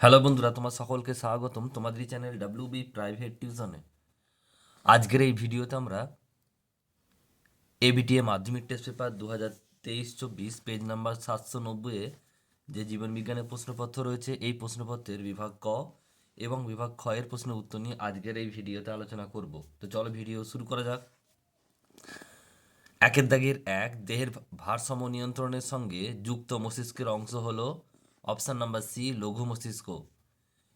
Hello বন্ধুরা, তোমার সকলকে স্বাগতম তোমাদের চ্যানেল ডাব্লিউ বি প্রাইভেট টিউশনে আজকের এই ভিডিওতে আমরা এবিটিএ মাধ্যমিক টেস্ট পেপার দু হাজার তেইশ চব্বিশ পেজ নাম্বার সাতশো নব্বইয়ে যে জীবন বিজ্ঞানের প্রশ্নপত্র রয়েছে, এই প্রশ্নপত্রের বিভাগ ক এবং বিভাগ খ এর প্রশ্নের উত্তর নিয়ে আজকের এই ভিডিওতে আলোচনা করব। তো চলো ভিডিও শুরু করা যাক। একের দাগের এক, দেহের ভারসাম্য নিয়ন্ত্রণের সঙ্গে যুক্ত মস্তিষ্কের অংশ হলো অপশন নাম্বার সি, লঘু মস্তিষ্ক।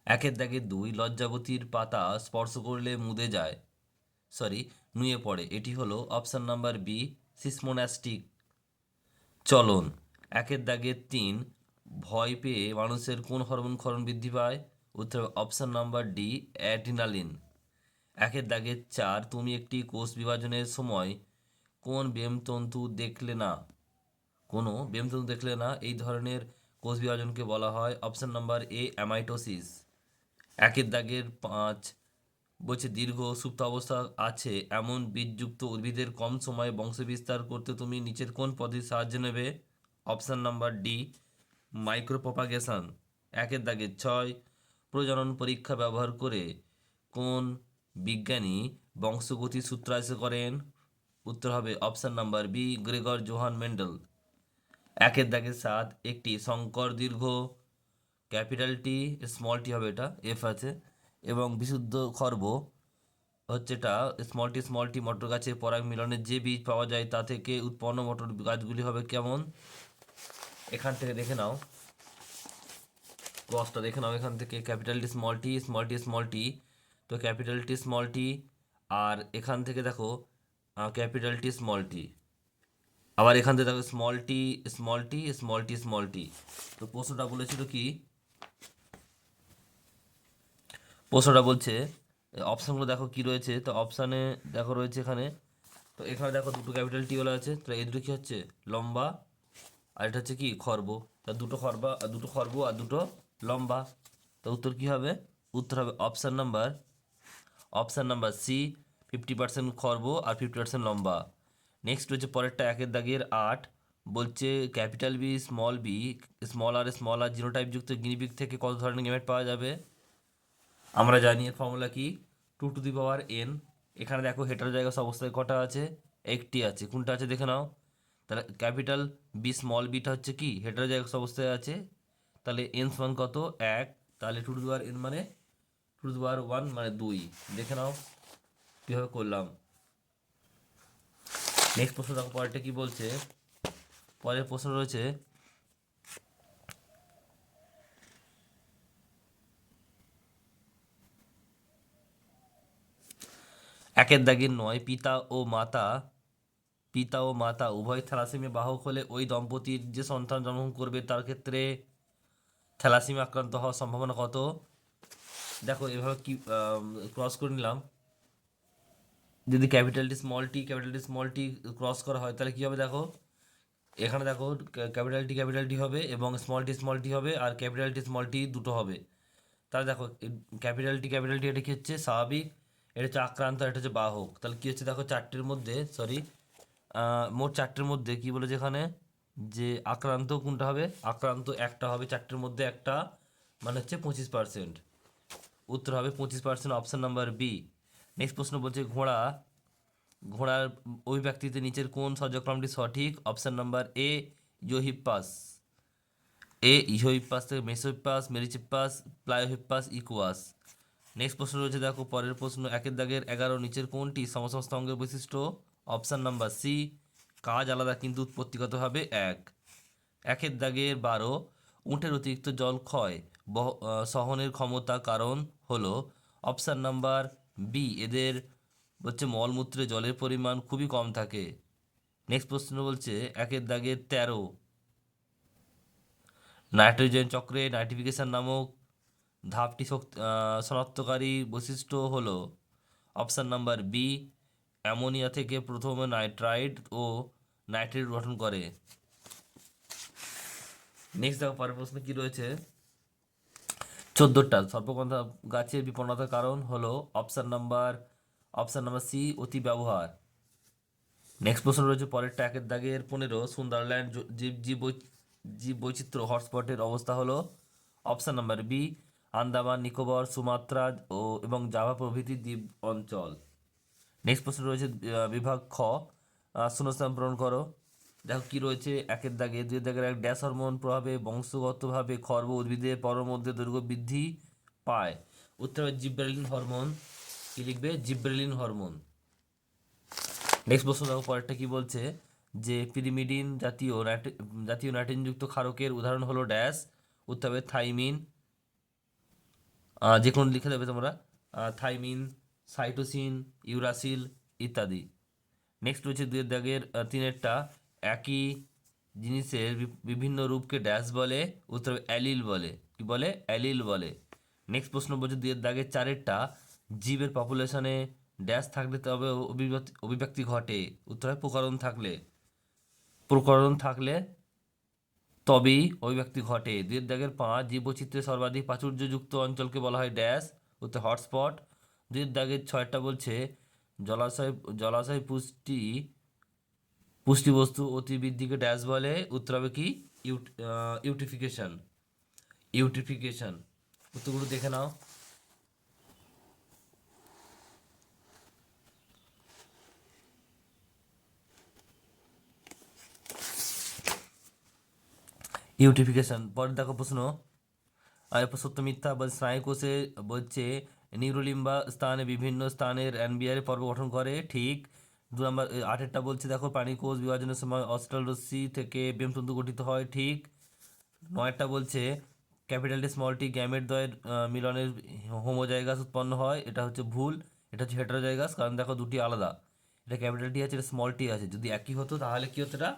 একের দাগের দুই লজ্জাবতীর পাতা স্পর্শ করলে মুদে যায়। সরি, নুয়ে পড়ে। এটি হলো অপশান নাম্বার বি সিসমোনাস্টিক চলন। একের দাগের তিন, ভয় পেয়ে মানুষের কোন হরমোন ক্ষরণ বৃদ্ধি পায়? উত্তর, অপশান নাম্বার ডি অ্যাডিনালিন একের দাগের চার, তুমি একটি কোষ বিভাজনের সময় কোন ব্যায়ামতন্তু দেখলে না? কোনো ব্যায়ামতন্তু দেখলে না? এই ধরনের কোষ বিভাজনকে বলা হয়। অপশন নাম্বার এ অ্যামাইটোসিস একের দাগের পাঁচ। বলছে, দীর্ঘ সুপ্ত অবস্থা আছে। এমন বীজযুক্ত উদ্ভিদের কম সময়ে বংশবিস্তার করতে তুমি নিচের কোন পদ্ধতির সাহায্য নেবে? অপশান নাম্বার ডি মাইক্রোপ্রপাগেশন একের দাগের ছয়। প্রজনন পরীক্ষা ব্যবহার করে কোন বিজ্ঞানী বংশগতি সূত্রায়িত করেন? উত্তর হবে option number B Gregor Johann Mendel একের দাগের সাত, একটি শঙ্কর দীর্ঘ, ক্যাপিটাল টি স্মল টি হবে এটা এফ আছে। এবং বিশুদ্ধ খর্ব হচ্ছে এটা স্মল টি স্মল টি মটর গাছের পরাগ মিলনের যে বীজ পাওয়া যায় তা থেকে উৎপন্ন মটর গাছগুলি হবে কেমন? এখান থেকে দেখে নাও। ক্রসটা দেখে নাও এখান থেকে। Capital T small T small T small T তো ক্যাপিটাল টি স্মল টি আর এখান থেকে দেখো ক্যাপিটাল টি স্মল টি আবার এখান থেকে small T small T small T small T তো প্রশ্নটা বলেছিল কি? প্রশ্নটা বলছে অপশানগুলো দেখো কি রয়েছে? তো অপশানে দেখো রয়েছে এখানে, তো এখানে দেখো দুটো ক্যাপিটাল টি বলা আছে, তো এই দুটো কি হচ্ছে? লম্বা, আর এটা হচ্ছে কি? খর্ব। তা দুটো খর্বা আর দুটো খর্ব আর দুটো লম্বা। তো উত্তর কি হবে? উত্তর হবে option number option number C fifty percent খর্ব আর ফিফটি পার্সেন্ট লম্বা। নেক্সট হচ্ছে পরেরটা একের দাগের আট। বলছে capital B small B small R small R zero type যুক্ত গিনিপিক থেকে কত ধরনের গেমেট পাওয়া যাবে? আমরা জানি এর ফর্মুলা কি? Two to the power n এখানে দেখো হেটার জায়গা অবস্থায় কটা আছে? একটি আছে। কোনটা আছে দেখে নাও। তাহলে ক্যাপিটাল বি স্মল বিটা হচ্ছে কি? হেটার জায়গা অবস্থায় আছে। তাহলে এন সমান কত? এক। তাহলে two to the power n মানে two to the power one মানে দুই। দেখে নাও। কীভাবে করলাম? নেক্সট প্রশ্ন দেখো, পরেরটা কি বলছে? পরের প্রশ্ন রয়েছে, একের দাগের নয়, পিতা ও মাতা, পিতা ও মাতা, উভয় থ্যালাসেমিয়া বাহক হলে ওই দম্পতির যে সন্তান জন্মগ্রহণ করবে, তার ক্ষেত্রে থ্যালাসেমিয়া আক্রান্ত হওয়ার সম্ভাবনা কত? দেখো, এভাবে কি ক্রস করে নিলাম। যদি capital T small T capital T small T cross করা হয়, তাহলে কী হবে দেখো? এখানে দেখো ক্যাপিটাল টি ক্যাপিটাল টি হবে এবং স্মল টি স্মল টি হবে আর ক্যাপিটাল টি স্মল টি দুটো হবে। তাহলে দেখো ক্যাপিটাল টি ক্যাপিটাল টি এটা কি হচ্ছে? স্বাভাবিক। এটা হচ্ছে আক্রান্ত এটা হচ্ছে বাহক। তাহলে কী হচ্ছে দেখো, চারটের মধ্যে সরি মোট চারটের মধ্যে কি বলেছে এখানে? যে আক্রান্ত কোনটা হবে? আক্রান্ত একটা হবে, চারটের মধ্যে একটা মানে হচ্ছে পঁচিশ পার্সেন্ট উত্তর হবে পঁচিশ percent option number B next প্রশ্ন বলছে ঘোড়া, ঘোড়ার অভিব্যক্তিতে নিচের কোন সহজক্রমটি সঠিক? Option number A, ইয়োহিপ্পাস। এ, ইয়োহিপ্পাস থেকে Mesohippus, Merychippus Pliohippus Equus. Next প্রশ্ন রয়েছে, দেখো, পরের প্রশ্ন, একের দাগের এগারো, নিচের কোনটি? সমসমস্ত অঙ্গের বৈশিষ্ট্য। অপশান নাম্বার সি, কাজ আলাদা কিন্তু উৎপত্তিগতভাবে এক। একের দাগের বারো, উঁটের অতিরিক্ত জল ক্ষয় সহনের ক্ষমতা কারণ হলো। অপশান নাম্বার বি, এদের হচ্ছে মলমূত্রে জলের পরিমাণ খুবই কম থাকে। নেক্সট প্রশ্ন বলছে, একের দাগের তেরো। নাইট্রোজেন চক্রে নাইট্রিফিকেশন নামক ধাপটি শনাক্তকারী বৈশিষ্ট্য হল, অপশান নাম্বার বি, অ্যামোনিয়া থেকে প্রথমে নাইট্রাইট ও নাইট্রেট গঠন করে। নেক্সট দেখো, পরের প্রশ্ন কী রয়েছে? চোদ্দোটা। সর্পগন্ধা গাছের বিপন্নতার কারণ হলো option number option number C অতি ব্যবহার নেক্সট প্রশ্ন রয়েছে পরের একের দাগের পনেরো, সুন্দরল্যান্ড জীব জীব জীব বৈচিত্র্য হটস্পটের অবস্থা হলো option number B Andaman, Nicobar, Sumatra ও এবং জাভা প্রভৃতি দ্বীপ অঞ্চল। নেক্সট প্রশ্ন রয়েছে বিভাগ খ শূন্যস্থান পূরণ করো। দেখো কি রয়েছে? একের দাগে দুই দাগের এক ড্যাশ হরমোন প্রভাবে বংশগতভাবে খর্ব উদ্ভিদের পরের মধ্যে দৈর্ঘ্য বৃদ্ধি পায়। উত্তর হবে জিব্রেলিন হরমোন। কি লিখবে? Gibberellin hormone. নেক্সট প্রশ্ন দেখো, পরেরটা কি বলছে? যে পিরিমিডিন জাতীয় জাতীয় নাইট্রোজেনযুক্ত ক্ষারকের উদাহরণ হলো ড্যাশ। উত্তর হবে থাইমিন। যে কোনো লিখে দেবে তোমরা। থাইমিন, সাইটোসিন, ইউরাসিল ইত্যাদি। নেক্সট রয়েছে দুয়ের দাগের তিনেরটা। একই জিনিসের বিভিন্ন রূপকে ড্যাশ বলে, উত্তর অ্যালিল বলে। কি বলে? অ্যালিল বলে। নেক্সট প্রশ্ন বলছে দুয়ের দাগের চারেরটা জীবের পপুলেশনে ড্যাশ থাকলে তবে অভিব্যক্তি ঘটে। উত্তর হয় প্রকরণ থাকলে। প্রকরণ থাকলে তবেই অভিব্যক্তি ঘটে। দুয়ের দাগের পাঁচ জীব জীবচিত্রে সর্বাধিক প্রাচুর্যযুক্ত অঞ্চলকে বলা হয় ড্যাশ উত্তর হটস্পট দুয়ের দাগের ছয়টা বলছে, জলাশয় জলাশয় পুষ্টি পুষ্টি বস্তু অতিবৃদ্ধিকে ড্যাশ বলে, উত্তর হবে কি? ইউটিফিকেশন। ইউটিফিকেশন। উত্তরগুলো দেখে নাও। ইউটিফিকেশন। পরে দেখো প্রশ্ন। সত্য মিথ্যা বা স্নায়ুকোষে বলছে, নিউরোলিম্বা স্থানে বিভিন্ন স্থানের এনবিআর পর্ব গঠন করে। ঠিক। দু নম্বর আটেরটা বলছে, দেখো প্রাণীকোষ বিভাজনের সময় অস্ট্রাল রশ্মি থেকে বেমতন্তু গঠিত হয়, ঠিক? নয়টা বলছে, capital T small T gamete দ্বয়ের মিলনের হোমোজাইগাস উৎপন্ন হয়, এটা হচ্ছে ভুল, এটা হচ্ছে হেটারোজাইগাস, কারণ দেখো দুটি আলাদা। এটা ক্যাপিটাল টি আছে, এটা স্মল টি আছে, যদি একই হতো, তাহলে কী হতো এটা?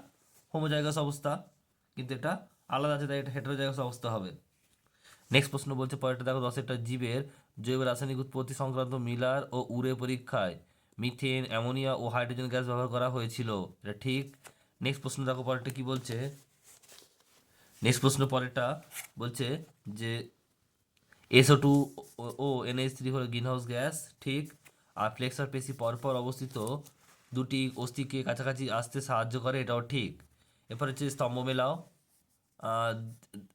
হোমোজাইগাস অবস্থা, কিন্তু এটা আলাদা আছে, তাই এটা হেটারোজাইগাস অবস্থা হবে। নেক্সট প্রশ্ন বলছে, পরেরটা দেখো, দশেরটা জীবের জৈব রাসায়নিক উৎপত্তি সংক্রান্ত মিলার ও উড়ে পরীক্ষায়। মিথেন, অ্যামোনিয়া ও হাইড্রোজেন গ্যাস ব্যবহার করা হয়েছিল। এটা ঠিক। নেক্সট প্রশ্ন দেখো পরেরটা কি বলছে? নেক্সট প্রশ্ন পরেরটা বলছে যে এসও টু ও এনএইচ থ্রি হলো গ্রিনহাউস গ্যাস, ঠিক। আর ফ্লেক্সার পেশি পরপর অবস্থিত দুটি অস্থিকে কাছাকাছি আসতে সাহায্য করে, এটাও ঠিক। এরপর হচ্ছে স্তম্ভ মেলাও।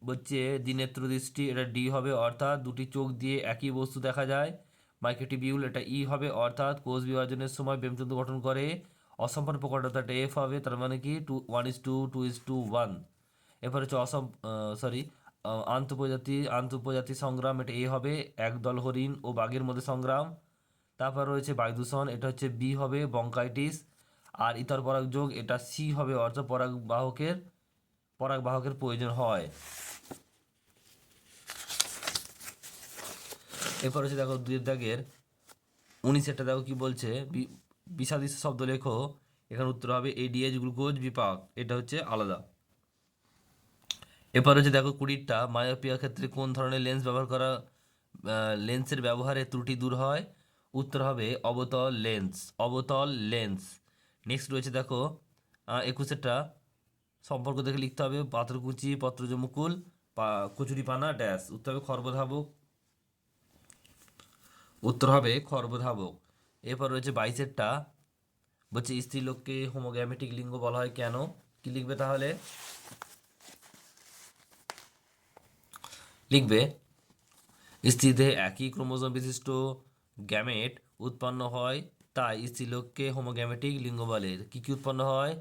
বলছে দিনেত্র দৃষ্টি, এটা ডি হবে, অর্থাৎ দুটি চোখ দিয়ে একই বস্তু দেখা যায়। মাইক্রোটিবিউল, এটা ই হবে, অর্থাৎ কোষ বিভাজনের সময় বেমতন্তু গঠন করে। অসম্পূর্ণ প্রকটতা এটা এফ হবে, তার মানে কি? Two one is two two is two one এরপর হচ্ছে অসম সরি আন্তঃপ্রজাতি আন্তঃপ্রজাতি সংগ্রাম, এটা এ হবে, একদল হরিণ ও বাঘের মধ্যে সংগ্রাম। তারপর রয়েছে বায়ু দূষণ এটা হচ্ছে বি হবে, বঙ্কাইটিস। আর ইতর পরাগযোগ, এটা সি হবে, অর্থাৎ পরাগবাহকের পরাগবাহকের প্রয়োজন হয়। এরপর হচ্ছে দেখো দুই দাগের উনিশেরটা দেখো কি বলছে? বি- বিষাদিষ্ট শব্দ লেখো, এখানে উত্তর হবে এডিএইচ গ্লুকোজ বিপাক, এটা হচ্ছে আলাদা। এরপর হচ্ছে দেখো কুড়িটা মায়োপিয়ার ক্ষেত্রে কোন ধরনের লেন্স ব্যবহার করা লেন্সের ব্যবহারে ত্রুটি দূর হয়? উত্তর হবে অবতল লেন্স অবতল লেন্স নেক্সট রয়েছে দেখো একুশেরটা, সম্পর্ক দেখে লিখতে হবে পাত্রকুচি পত্রজ পা কচুরি পানা ড্যাশ উত্তর হবে খর্বধাবক উত্তর হবে খর্বধাবক। এরপর রয়েছে বাইশেরটা বলছে, স্ত্রীলোককে হোমোগ্যামেটিক লিঙ্গ বলা হয় কেন? কি লিখবে তাহলে? লিখবে স্ত্রীদেহে একই ক্রোমোজোম বিশিষ্ট গ্যামেট উৎপন্ন হয়, তাই স্ত্রীলোককে হোমোগ্যামেটিক লিঙ্গ বলে। কি কি উৎপন্ন হয়?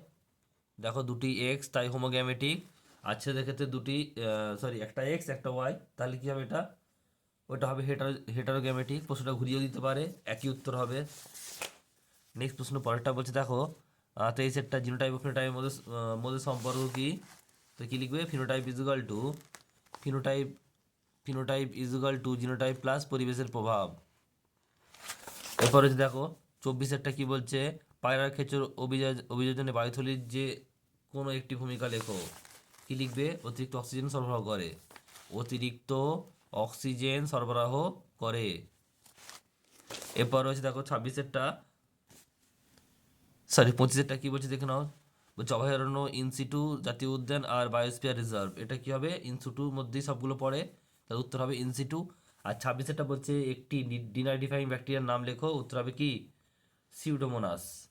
দেখো, দুটি এক্স তাই হোমোগ্যামেটিক ছেলেদের ক্ষেত্রে দুটি সরি একটা এক্স একটা ওয়াই তাহলে কি হবে এটা? ওটা হবে হেটার, হেটারোগ্যামেটিক, প্রশ্নটা ঘুরিয়েও দিতে পারে, একই উত্তর হবে। নেক্সট প্রশ্ন পরেরটা বলছে, দেখো তেইশেরটা জিনোটাইপ ও ফিনোটাইপের মধ্যে মধ্যে সম্পর্ক কি? তো কী লিখবে? Phenotype equal to phenotype phenotype equal to genotype plus পরিবেশের প্রভাব। এরপর হচ্ছে দেখো চব্বিশেরটা কী বলছে? পায়রার খেচর অভিযোজ অভিযোজনে বায়ুথলির যে কোনো একটি ভূমিকা লেখো। কী লিখবে? অতিরিক্ত অক্সিজেন সরবরাহ করে। অতিরিক্ত অক্সিজেন সরবরাহ করে। এরপর হচ্ছে দেখো ছাব্বিশেরটা সরি পঁচিশেরটা কি বলছে দেখে নাও। বলছে অভয়ারণ্য ইনসিটু জাতীয় উদ্যান আর বায়োস্ফিয়ার রিজার্ভ এটা কি হবে? ইনসিটুর মধ্যেই সবগুলো পড়ে। তার উত্তর হবে ইনসিটু আর ছাব্বিশেরটা বলছে একটি ডিনাইডিফাইং ব্যাকটেরিয়ার নাম লেখো। উত্তর হবে কি? সিউডোমোনাস